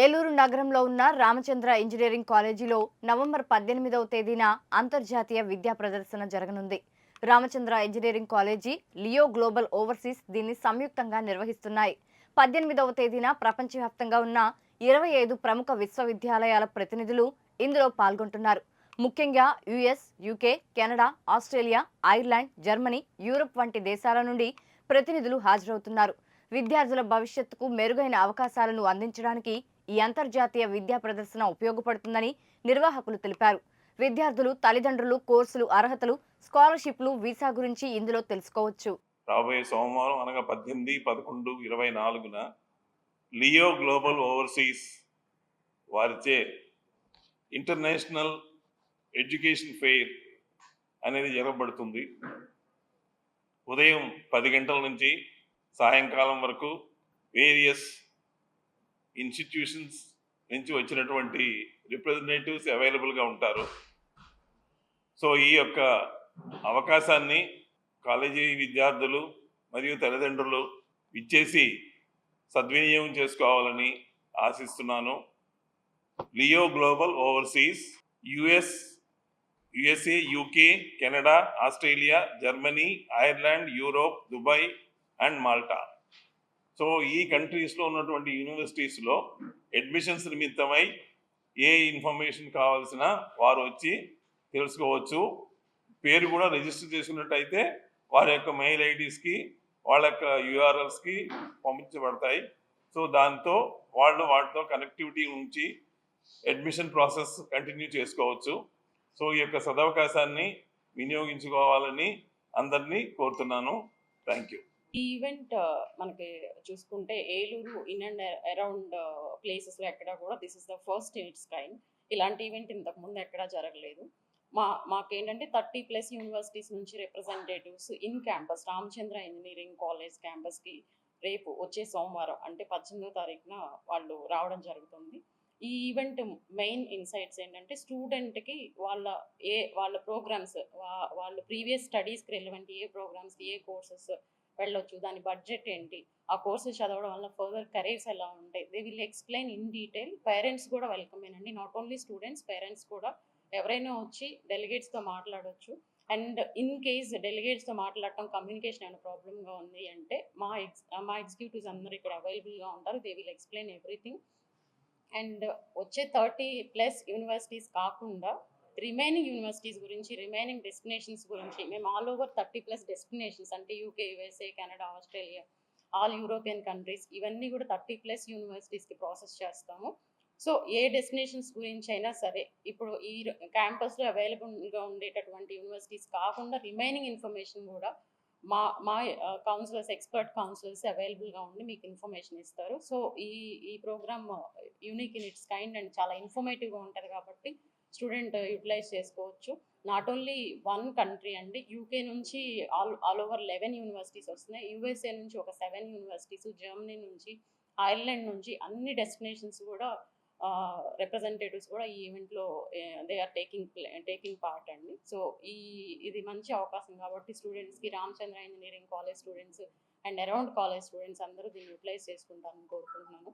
ఏలూరు నగరంలో ఉన్న రామచంద్ర ఇంజనీరింగ్ కాలేజీలో నవంబర్ పద్దెనిమిదవ తేదీన అంతర్జాతీయ విద్యా ప్రదర్శన జరగనుంది. Ramachandra engineering college Leo global overseas దీన్ని సంయుక్తంగా నిర్వహిస్తున్నాయి. పద్దెనిమిదవ తేదీన ప్రపంచవ్యాప్తంగా ఉన్న ఇరవై ఐదు ప్రముఖ విశ్వవిద్యాలయాల ప్రతినిధులు ఇందులో పాల్గొంటున్నారు. ముఖ్యంగా US UK Canada Australia Ireland Germany Europe వంటి దేశాల నుండి ప్రతినిధులు హాజరవుతున్నారు. విద్యార్థుల భవిష్యత్తుకు మెరుగైన అవకాశాలను అందించడానికి ఈ అంతర్జాతీయ విద్యా ప్రదర్శన ఉపయోగపడుతుందని నిర్వాహకులు తెలిపారు. విద్యార్థులు తల్లిదండ్రులు కోర్సులు అర్హతలు స్కాలర్షిప్లు వీసా గురించి ఇందులో తెలుసుకోవచ్చు. రాబోయే సోమవారం అనగా పద్దెనిమిది పదకొండు ఇరవై నాలుగున లియో గ్లోబల్ ఓవర్సీస్ వారిచే ఇంటర్నేషనల్ ఎడ్యుకేషన్ ఫెయిర్ అనేది జరగబడుతుంది. ఉదయం పది గంటల నుంచి సాయంకాలం వరకు వేరియస్ ఇన్స్టిట్యూషన్స్ నుంచి వచ్చినటువంటి రిప్రజెంటేటివ్స్ అవైలబుల్గా ఉంటారు. సో ఈ యొక్క అవకాశాన్ని కాలేజీ విద్యార్థులు మరియు తల్లిదండ్రులు ఇచ్చేసి సద్వినియోగం చేసుకోవాలని ఆశిస్తున్నాను. Leo global overseas US USA UK Canada Australia Germany Ireland Europe Dubai and Malta. So ఈ కంట్రీస్లో ఉన్నటువంటి యూనివర్సిటీస్లో అడ్మిషన్స్ నిమిత్తమై ఏ ఇన్ఫర్మేషన్ కావాల్సిన వారు వచ్చి తెలుసుకోవచ్చు. పేరు కూడా రిజిస్టర్ చేసుకున్నట్టయితే వారి యొక్క మెయిల్ ఐడీస్కి వాళ్ళ యొక్క యూఆర్ఎల్స్కి పంపించబడతాయి. సో దాంతో వాళ్ళు వాటితో కనెక్టివిటీ ఉంచి అడ్మిషన్ ప్రాసెస్ కంటిన్యూ చేసుకోవచ్చు. సో ఈ యొక్క సదవకాశాన్ని వినియోగించుకోవాలని అందరినీ కోరుతున్నాను. థ్యాంక్ యూ ఈ ఈవెంట్ మనకి చూసుకుంటే ఏలూరు ఇన్ అండ్ అరౌండ్ ప్లేసెస్లో ఎక్కడ కూడా this is the first it's kind. ఇలాంటి ఈవెంట్ ఇంతకుముందు ఎక్కడా జరగలేదు. మా మాకేంటంటే థర్టీ ప్లస్ యూనివర్సిటీస్ నుంచి representatives in campus. Ramachandra engineering college క్యాంపస్కి రేపు వచ్చే సోమవారం అంటే పద్దెనిమిదో తారీఖున వాళ్ళు రావడం జరుగుతుంది. ఈ ఈవెంట్ మెయిన్ ఇన్సైట్స్ ఏంటంటే స్టూడెంట్కి వాళ్ళ ఏ వాళ్ళ ప్రోగ్రామ్స్ వాళ్ళ previous స్టడీస్కి relevant a programs a courses వెళ్ళొచ్చు. దాని బడ్జెట్ ఏంటి? ఆ కోర్సెస్ చదవడం వల్ల ఫర్దర్ కెరీర్స్ ఎలా ఉంటాయి? They will explain in detail parents కూడా వెల్కమ్ అండి నాట్ ఓన్లీ స్టూడెంట్స్ పేరెంట్స్ కూడా ఎవరైనా వచ్చి డెలిగేట్స్తో మాట్లాడవచ్చు అండ్ ఇన్ కేస్ డెలిగేట్స్తో మాట్లాడటం కమ్యూనికేషన్ ఏమైనా ప్రాబ్లమ్గా ఉంది అంటే మా ఎక్స్ మా ఎగ్జిక్యూటివ్స్ అందరూ ఇక్కడ అవైలబుల్గా ఉంటారు. They will explain everything and వచ్చే థర్టీ ప్లస్ యూనివర్సిటీస్ కాకుండా రిమైనింగ్ యూనివర్సిటీస్ గురించి రిమైనింగ్ డెస్టినేషన్స్ గురించి మేము all over thirty plus destinations అంటే UK USA Canada Australia all European countries ఇవన్నీ కూడా థర్టీ ప్లస్ యూనివర్సిటీస్కి ప్రాసెస్ చేస్తాము. సో ఏ డెస్టినేషన్స్ గురించి అయినా సరే ఇప్పుడు ఈ క్యాంపస్లో అవైలబుల్గా ఉండేటటువంటి యూనివర్సిటీస్ కాకుండా రిమైనింగ్ ఇన్ఫర్మేషన్ కూడా మా మా కౌన్సిలర్స్ ఎక్స్పర్ట్ కౌన్సిలర్స్ అవైలబుల్గా ఉండి మీకు ఇన్ఫర్మేషన్ ఇస్తారు. సో ఈ ఈ program unique in its kind and చాలా ఇన్ఫర్మేటివ్గా ఉంటుంది కాబట్టి స్టూడెంట్ యూటిలైజ్ చేసుకోవచ్చు. నాట్ ఓన్లీ వన్ కంట్రీ అండి యూకే నుంచి all all over eleven universities వస్తున్నాయి. యూఎస్ఏ నుంచి ఒక సెవెన్ యూనివర్సిటీస్ జర్మనీ నుంచి ఐర్లాండ్ నుంచి అన్ని డెస్టినేషన్స్ కూడా రిప్రజెంటేటివ్స్ కూడా ఈ ఈవెంట్లో they are taking taking part అండి. సో ఈ ఇది మంచి అవకాశం కాబట్టి స్టూడెంట్స్కి Ramachandra engineering college students and around college students అందరూ దీన్ని యూటిలైజ్ చేసుకుంటారని కోరుకుంటున్నాను.